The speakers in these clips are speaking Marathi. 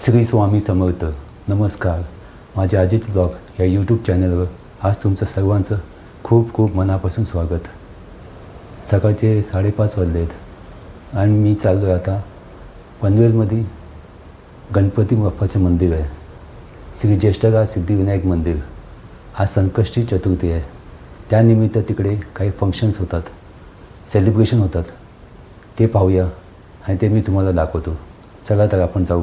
श्री स्वामी समर्थ. नमस्कार. माझ्या अजित ब्लॉग या यूट्यूब चॅनलवर आज तुमचं सर्वांचं खूप खूप मनापासून स्वागत. सकाळचे साडेपाच वाजले आहेत आणि मी चाललो आहे आता पनवेलमध्ये गणपती बाप्पाचे मंदिर आहे. श्री ज्येष्ठराज सिद्धिविनायक मंदिर. आज संकष्टी चतुर्थी आहे. त्यानिमित्त तिकडे काही फंक्शन्स होतात. सेलिब्रेशन होतात. ते पाहूया आणि ते मी तुम्हाला दाखवतो. चला तर आपण जाऊ.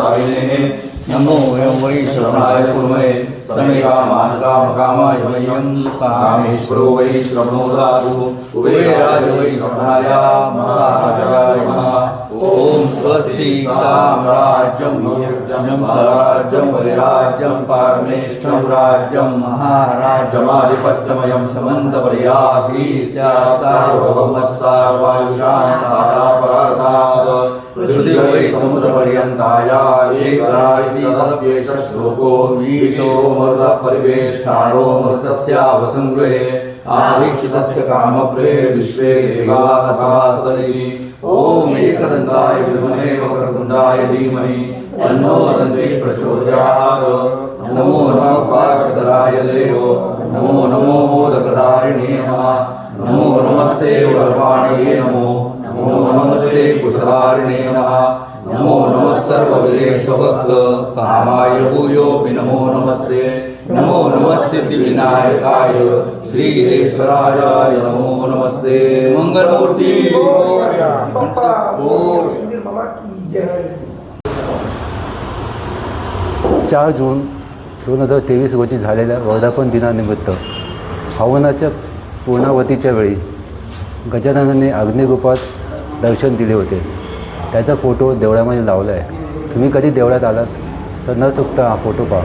प्रसन्न नमो वयं वै श्रवणाय कुर्महे समे कामान् कामेश्वरो वै श्रवणो दातु कुबेराय वै श्रवणाय महाराजाय नमः। ॐ स्वस्ति साम्राज्यं स्वराज्यं वैराज्यं पारमेष्ठं राज्यं समन्तपर्याभिस्यासार्वभौमस्सार्वायुषान्तः पृथिवी समुद्रपर्यन्ताया एकरायति तदप्येष श्लोको वीतो मृतः परिवेष्टारो मृतस्यावसङ्गृहे आवीक्षितस्य कामप्रे विश्वे देवाः सभासदि ॐ एकदन्ताय विद्महे वक्रतुण्डाय धीमहि तन्नो दन्ति प्रचोदयात्। नमो नमः पार्श्वधराय देवो नमो नमो मोदकदारिणे नमः। नमो नमस्ते वरवाणये नमो नमो नमस्ते कुशलारिणे नमः। नमो नमः सर्वविदेशभक्त कामाय भूयोऽपि नमो नमस्ते। नमो नमः सिद्धिविनायकाय। श्रीदेश्वराय नमो नमस्ते। मंगलमूर्ती। चार जून दोन हजार तेवीस रोजी झालेल्या वर्धापन दिनानिमित्त हवनाच्या पूर्णावतीच्या वेळी गजाननाने अग्निरूपात दर्शन दिले होते. त्याचा फोटो देवळामध्ये लावला आहे तुम्ही कधी देवळात आलात? तर न चुकता हा फोटो पहा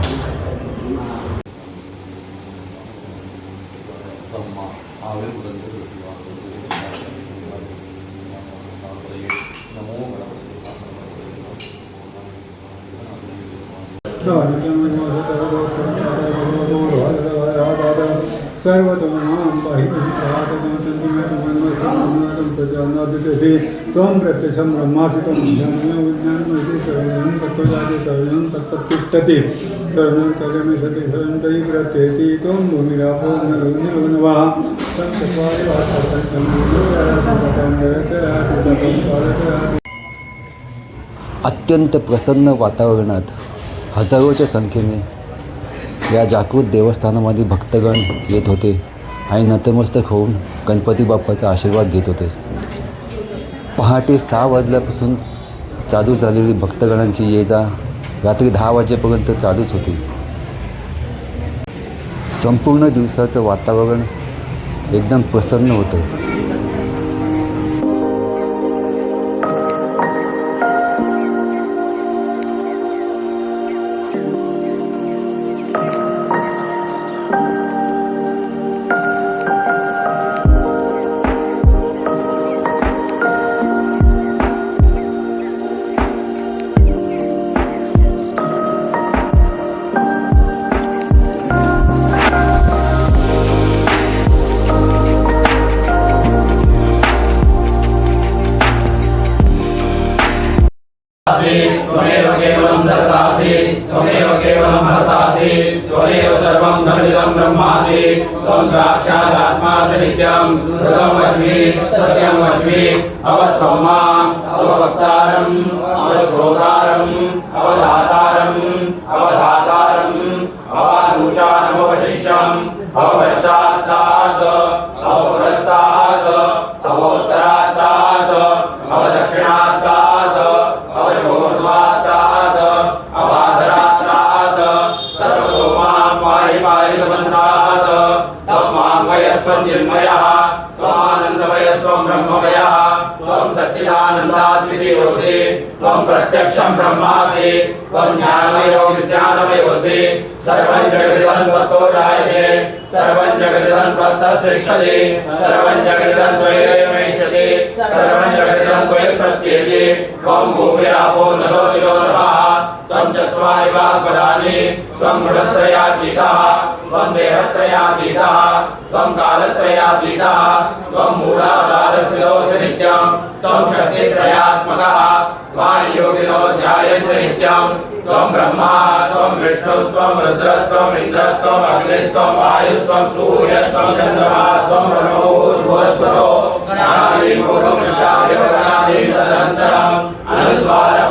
त्वं प्रत्यक्षं ब्रह्मासितं त्वं ज्ञानं विज्ञानमसि सर्वं तत्त्वजाति सर्वं तत्तत्तिष्ठति सर्वं तदमि सर्वं तयि प्रत्येति त्वं भूमिरापो नवा अत्यंत प्रसन्न वातावरणात हजारोच्या संख्येने या जागृत देवस्थानामध्ये भक्तगण येत होते. आणि नतमस्तक होऊन गणपती बाप्पाचा आशीर्वाद घेत होते. पहाटे सहा वाजल्यापासून चालू झालेली भक्तगणांची ये जा रात्री दहा वाजेपर्यंत चालूच होती. संपूर्ण दिवसाचं वातावरण एकदम प्रसन्न होतं. त्वं गुणत्रयातीतः त्वं देहत्रयातीतः त्वं कालत्रयातीतः त्वं मूलाधारस्थितोऽसि नित्यं त्वं शक्तित्रयात्मकः त्वां योगिनो ध्यायन्ति नित्यं त्वं ब्रह्मा त्वं विष्णुस्त्वं रुद्रस्त्वम् इन्द्रस्त्वम् अग्निस्त्वं वायुस्त्वं सूर्यस्त्वं चन्द्रमास्त्वं प्रणो भूर्भुवस्वरो गणादीं पूर्वं शार्यगणादीं तदनन्तरम् अनुस्वारः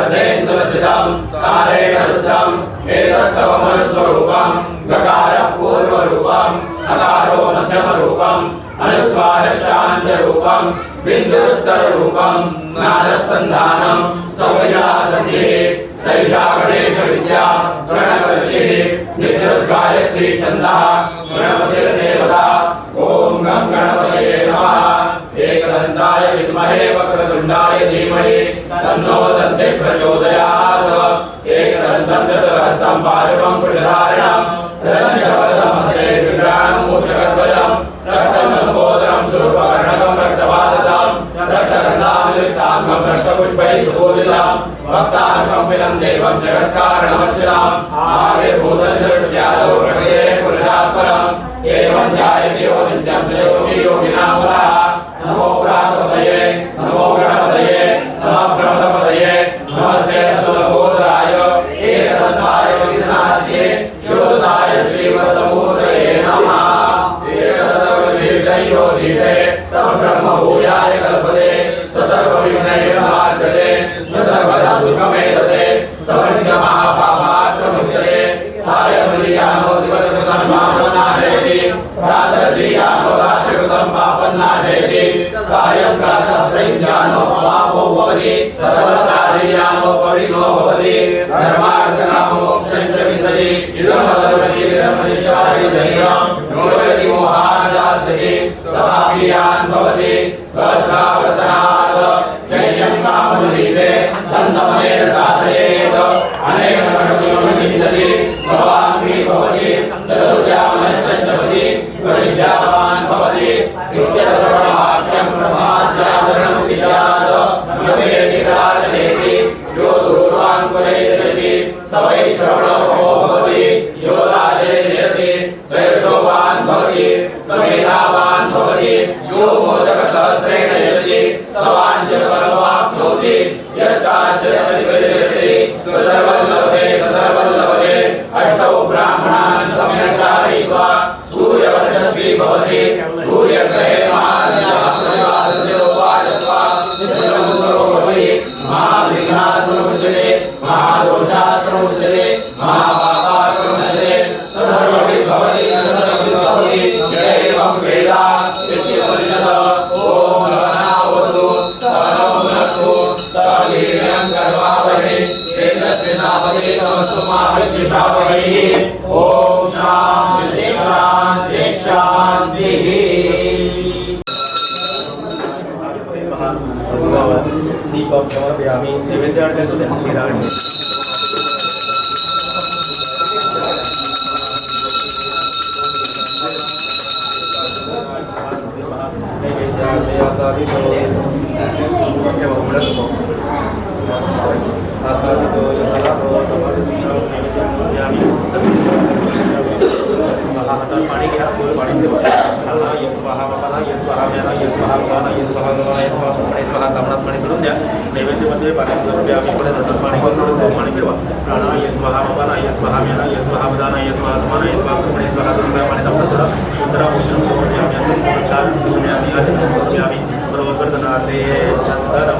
परतरः कारेण रुद्रम् एतत्तवमनुस्वरूपम् गकारः पूर्वरूपम् अकारो मध्यमरूपम् अनुस्वारशान्तरूपम् बिन्दुरुत्तररूपम् नादसन्धानम् सवया सन्धिः सैषा गणेशविद्या गणकर्षिः नित्यगायत्री छन्दः गणपतिर्देवता ॐ गं गणपतये एकदन्ताय विद्महे वक्रतुण्डाय धीमहि तन्नो दन्ते प्रचोदयात्। एकदन्तं चतुरहस्तं पार्श्वं कुशधारिणं సర్వతాదేయామో పవినో భవతి ధర్మార్థనామో మోక్షం చ విందతి ఇదం వదతి ధర్మనిష్టాయ దైవం నోరతి మోహాదాసే సమాపియాన్ భవతి స్వసావతార జయం కామదులీతే దంతమేన సాధ भवति। सूर्यग्रहे respeto considerable. नैवेद्यार्थं तु क्षीराणि पाणी घ्या पाणी ठेवा ये स्वाहा बाबाला ये स्वाहा ये स्वाहा बाबाला ये स्वाहा बाबाला ये स्वाहा स्वाहा तामणात पाणी सोडून द्या पाणी करून पाणी स्वाहा स्वाहा स्वाहा स्वाहा स्वाहा स्वाहा पाणी उतरा सोडून आम्ही बरोबर करतानाते सदाराम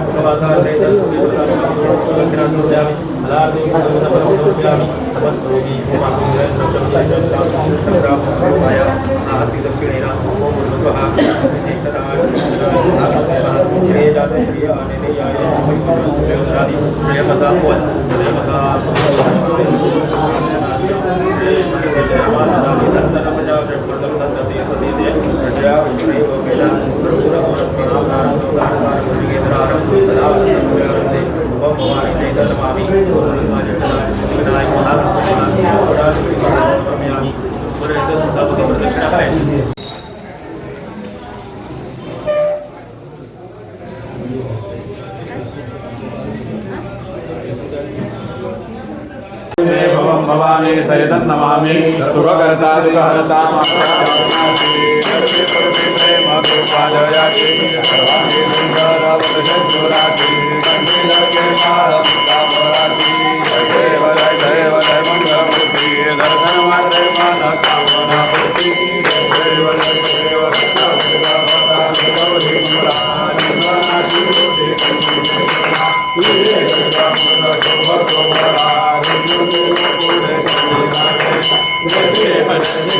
स्वाहा स्वाहा राग सिद्धिराग महाकाय कवासारे दर्पुरेला अलादे समर्पयामि समस्तोगी मातुरे स्वहा श्री जाते श्री आने याय प्रियमसा प्रियमसा प्रदक्षिणा करायची भवं नमामि सहितं नमामि सुखकर्ता दुःखहर्ता प्रेम कृपादयाति सर्वांगी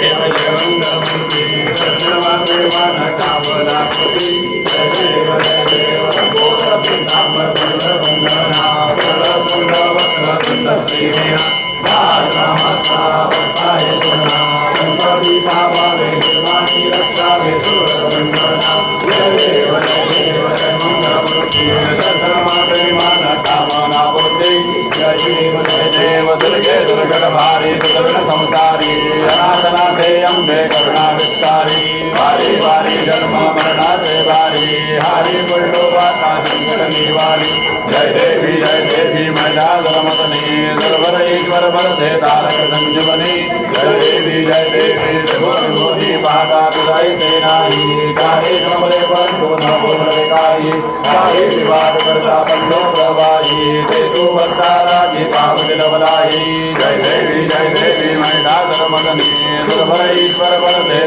करुणा विस्तारी वारी वारी जन्म मरणाचे वारी हरी पडलो वाता संकट निवारी। जय देवी जय देवी मैदा जलमतनी सर्वर ईश्वर भरते तारक संजीवनी जय देवी जय देवी मोदी पाहता तुझाई सेनाई काही कमले पण तो न बोलणे काही। काही विवाद करता पडलो प्रवाही। ते तू भक्ता रागी पावले लवलाही जय देवी जय देवी मैदा जलमतनी सर्वर ईश्वर भरते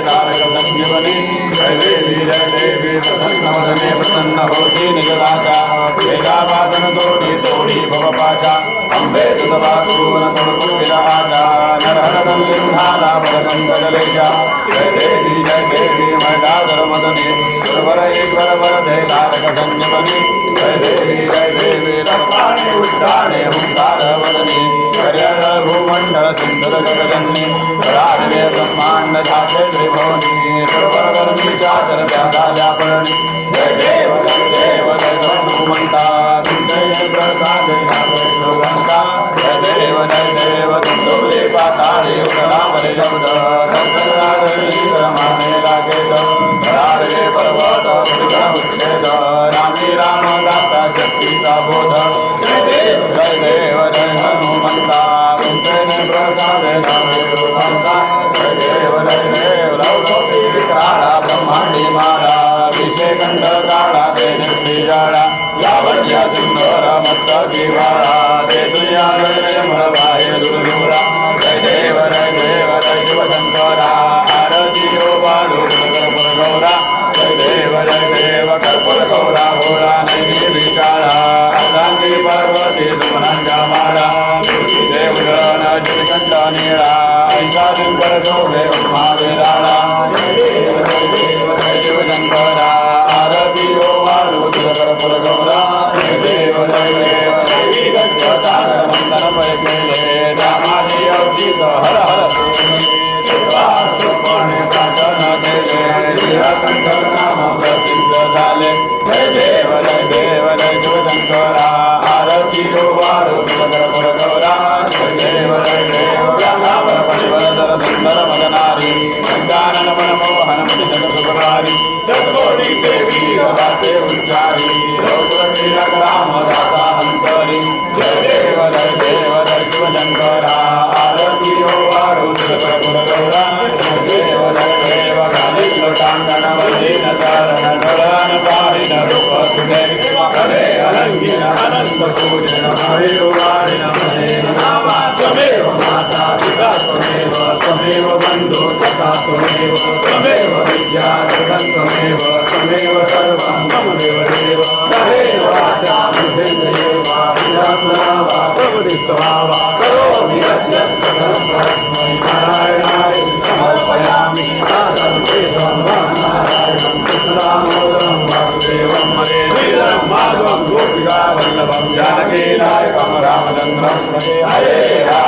देवी देवी प्रसन्न प्रसन्न होती निजलाचा वेदा वादन भवपाचा अंबे तुझवाकून तोडून विरहाचा नरहर लिंगाला जय देवी जय देवी मैदा धर्मदने सर्वर जय देवी जय देवी रक्ताने हरिहर भूमंडल सुंदर जगजननी राजवे ब्रह्मांड झाले त्रिभुवनी もらうわ。रवाचे उच्चारी रौद्र कीलक राम दाता हंसरी जय देव जय देव जय शिवशंकरा। आरती हो, ओ आरुद्र कर्पूर गौरा। जय देव जय देव काली लोटांगण वदीन चरण डोळण पाहिन रूप तुझे करे अलंगिन अनंत पूजन हरे स्वभावा करोमि यद्यत् सकलं परस्मै नारायणाय समर्पयामि नादं केशवं नारायणं कृष्णामोदरं वासुदेवं हरे श्रीधरं माधवं गोपिका वल्लभं जानकीनायकं रामचन्द्रं भजे हरे राम हरे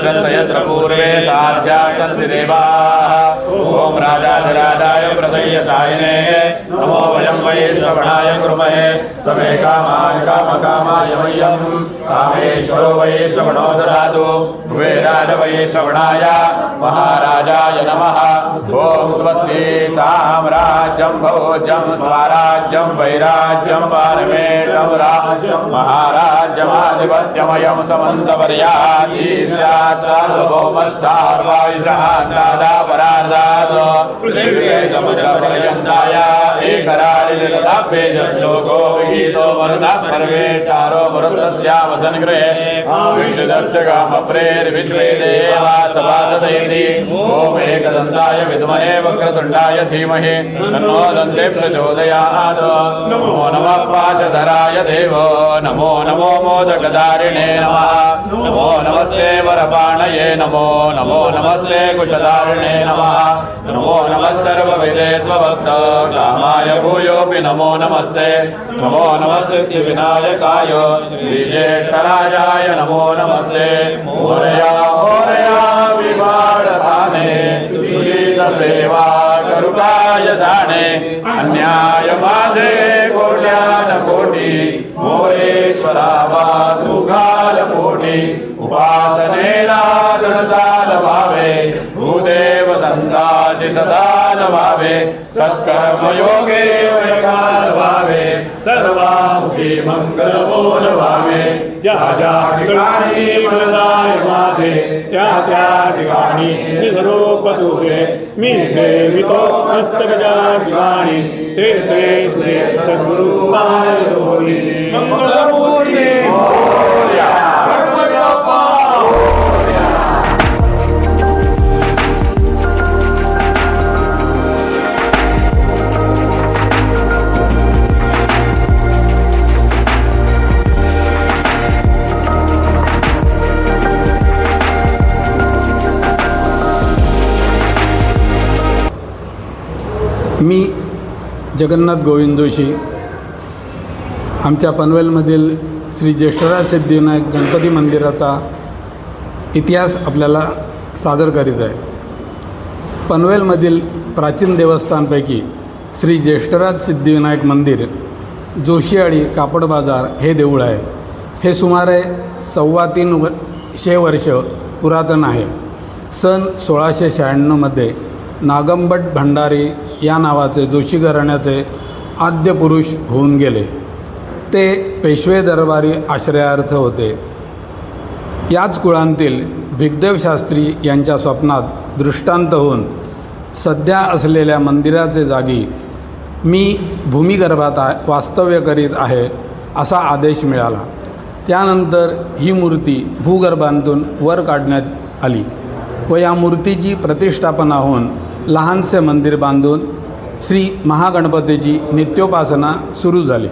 महिमानन्दगन्त यत्र पूर्वे साध्या सन्ति देवाः। ॐ राजाधिराजाय प्रदय्य सायिने। नमो वयं वै श्रवणाय कुर्महे समे कामाय कामकामाय मह्यं कामेश्वरो वै श्रवणो ददातु भुवेराज वै श्रवणाय महाराजाय नमः। ॐ स्वस्ति साम्राज्यं भोज्यं स्वराज्यं वैराज्यं पारमेटं राज्यं महाराज्यमाधिपत्यमयं समन्तपर्यायी स्यात् सार्वभौमस्सार्वायुषः नादापरार्धात् पृथिव्ये एकराडिलताभ्ये श्लोको विगीतो चारो पर्वेष्टारो मरुतस्यावसन् गृहे विष्णुदस्य देवा सभासदैति एकदन्ताय विद्महे वक्रतुण्डाय धीमहि तन्नो दन्ते प्रचोदयात्। नमो नमः पाशधराय देवो नमो नमो मोदकदारिणे नमः। नमो नमस्ते वरपाणये नमो नमो नमस्ते कुशधारिणे नमः। नमो नमः सर्वविदे स्वभक्त विनाय भूयोऽपि नमो नमस्ते। नमो नमस्ते विनायकाय। श्रीजेष्ठराजाय नमो नमस्ते। मोरया मोरया विवाडधाने सेवा करुणाय जाणे अन्याय माझे कोट्यान कोटी मोरेश्वरा वा तू घाल पोटी उपासनेला दृढताल भावे भूदेव संताची सदा भावे सत्कर्मयोगे वैकाल भावे सर्वामुखी मंगल बोल भावे ज्या ज्या ठिकाणी मनदाय माझे त्या त्या ठिकाणी निधरोप तुझे। मी देवितो मस्तक ज्या ठिकाणी ते ते तुझे सद्गुरु पाय दोरी जगन्नाथ गोविंद जोशी आमच्या पनवेलमधील श्री ज्येष्ठराज सिद्धिविनायक गणपती मंदिराचा इतिहास आपल्याला सादर करीत आहे. पनवेलमधील प्राचीन देवस्थानपैकी श्री ज्येष्ठराज सिद्धिविनायक मंदिर जोशीआळी कापड बाजार हे देऊळ आहे. हे सुमारे सव्वा तीन व शे वर्ष पुरातन आहे. सन सोळाशे शहाण्णवमध्ये नागंबट भंडारी या नावाचे जोशी घराण्याचे आद्य पुरुष होऊन गेले. ते पेशवे दरबारी आश्रयार्थ होते. याच कुळांतील भिगदेव शास्त्री यांच्या स्वप्नात दृष्टांत होऊन सध्या असलेल्या मंदिराचे जागी मी भूमिगर्भात आ वास्तव्य करीत आहे असा आदेश मिळाला. त्यानंतर ही मूर्ती भूगर्भांतून वर काढण्यात आली व या मूर्तीची प्रतिष्ठापना होऊन लहानसे मंदिर बांधून श्री महागणपतीची नित्योपासना सुरू झाली.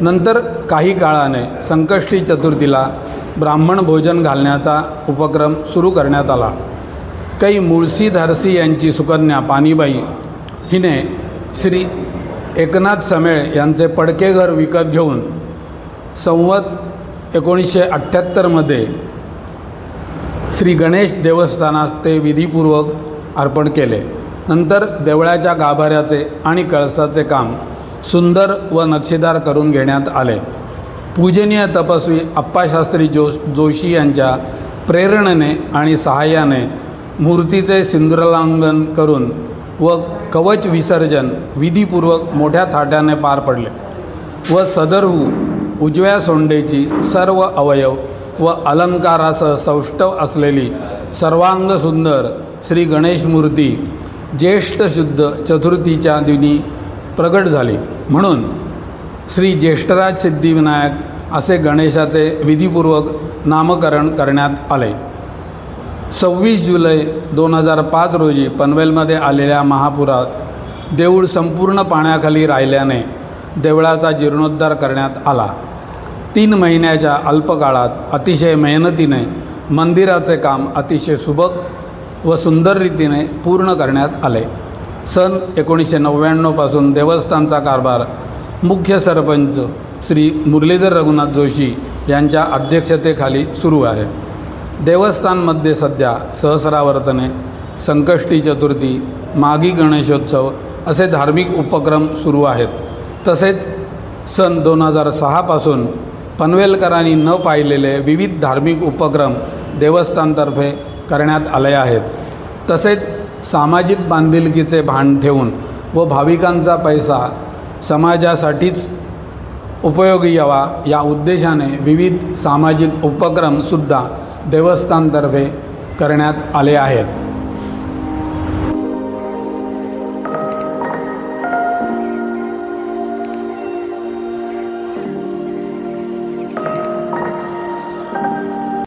नंतर काही काळाने संकष्टी चतुर्थीला ब्राह्मण भोजन घालण्याचा उपक्रम सुरू करण्यात आला. काही मुळशी धारसी यांची सुकन्या पाणीबाई हिने श्री एकनाथ समेळ यांचे पडके घर विकत घेऊन संवत एकोणीसशे अठ्ठ्याहत्तरमध्ये श्री गणेश देवस्थानात ते विधीपूर्वक अर्पण केले. नंतर देवळाच्या गाभाऱ्याचे आणि कळसाचे काम सुंदर व नक्षीदार करून घेण्यात आले. पूजनीय तपस्वी अप्पाशास्त्री जो जोशी यांच्या प्रेरणेने आणि सहाय्याने मूर्तीचे सिंदुरलांगन करून व कवच विसर्जन विधीपूर्वक मोठ्या थाट्याने पार पडले व सदरहू उजव्या सोंडेची सर्व अवयव व अलंकारासह सौष्ठव असलेली सर्वांग सुंदर श्री गणेश मूर्ती ज्येष्ठ शुद्ध चतुर्थीच्या दिनी प्रगट झाली. म्हणून श्री ज्येष्ठराज सिद्धिविनायक असे गणेशाचे विधीपूर्वक नामकरण करण्यात आले. सव्वीस जुलै दोन हजार पाच रोजी पनवेलमध्ये आलेल्या महापुरात देऊळ संपूर्ण पाण्याखाली राहिल्याने देवळाचा जीर्णोद्धार करण्यात आला. तीन महिन्याच्या अल्पकाळात अतिशय मेहनतीने मंदिराचे काम अतिशय सुबक व सुंदर रीतीने पूर्ण करण्यात आले. सन एकोणीसशे नव्याण्णवपासून देवस्थानचा कारभार मुख्य सरपंच श्री मुरलीधर रघुनाथ जोशी यांच्या अध्यक्षतेखाली सुरू आहे. देवस्थानमध्ये सध्या सहस्रावर्तने संकष्टी चतुर्थी मागी गणेशोत्सव असे धार्मिक उपक्रम सुरू आहेत. तसेच सन दोन हजार सहापासून पनवेलकरांनी न पाहिलेले विविध धार्मिक उपक्रम देवस्थानतर्फे करण्यात आले आहेत. तसेच सामाजिक बांधिलकीचे भान ठेवून व भाविकांचा पैसा समाजासाठीच उपयोगी यावा या उद्देशाने विविध सामाजिक उपक्रमसुद्धा देवस्थानतर्फे करण्यात आले आहेत.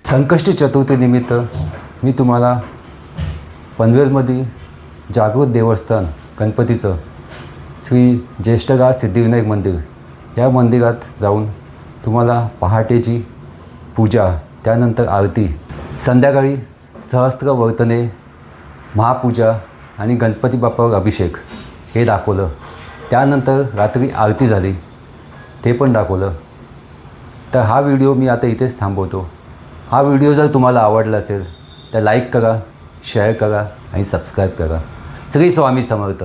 संकष्टी चतुर्थीनिमित्त मी तुम्हाला पनवेलमधील जागृत देवस्थान गणपतीचं श्री ज्येष्ठगाळ सिद्धिविनायक मंदिर या मंदिरात जाऊन तुम्हाला पहाटेची पूजा त्यानंतर आरती संध्याकाळी सहस्त्र वर्तने महापूजा आणि गणपती बाप्पावर अभिषेक हे दाखवलं. त्यानंतर रात्री आरती झाली ते पण दाखवलं. तर हा व्हिडिओ मी आता इथेच थांबवतो. हा व्हिडिओ जर तुम्हाला आवडला असेल तर लाईक करा शेअर करा आणि सबस्क्राईब करा. श्री स्वामी समर्थ.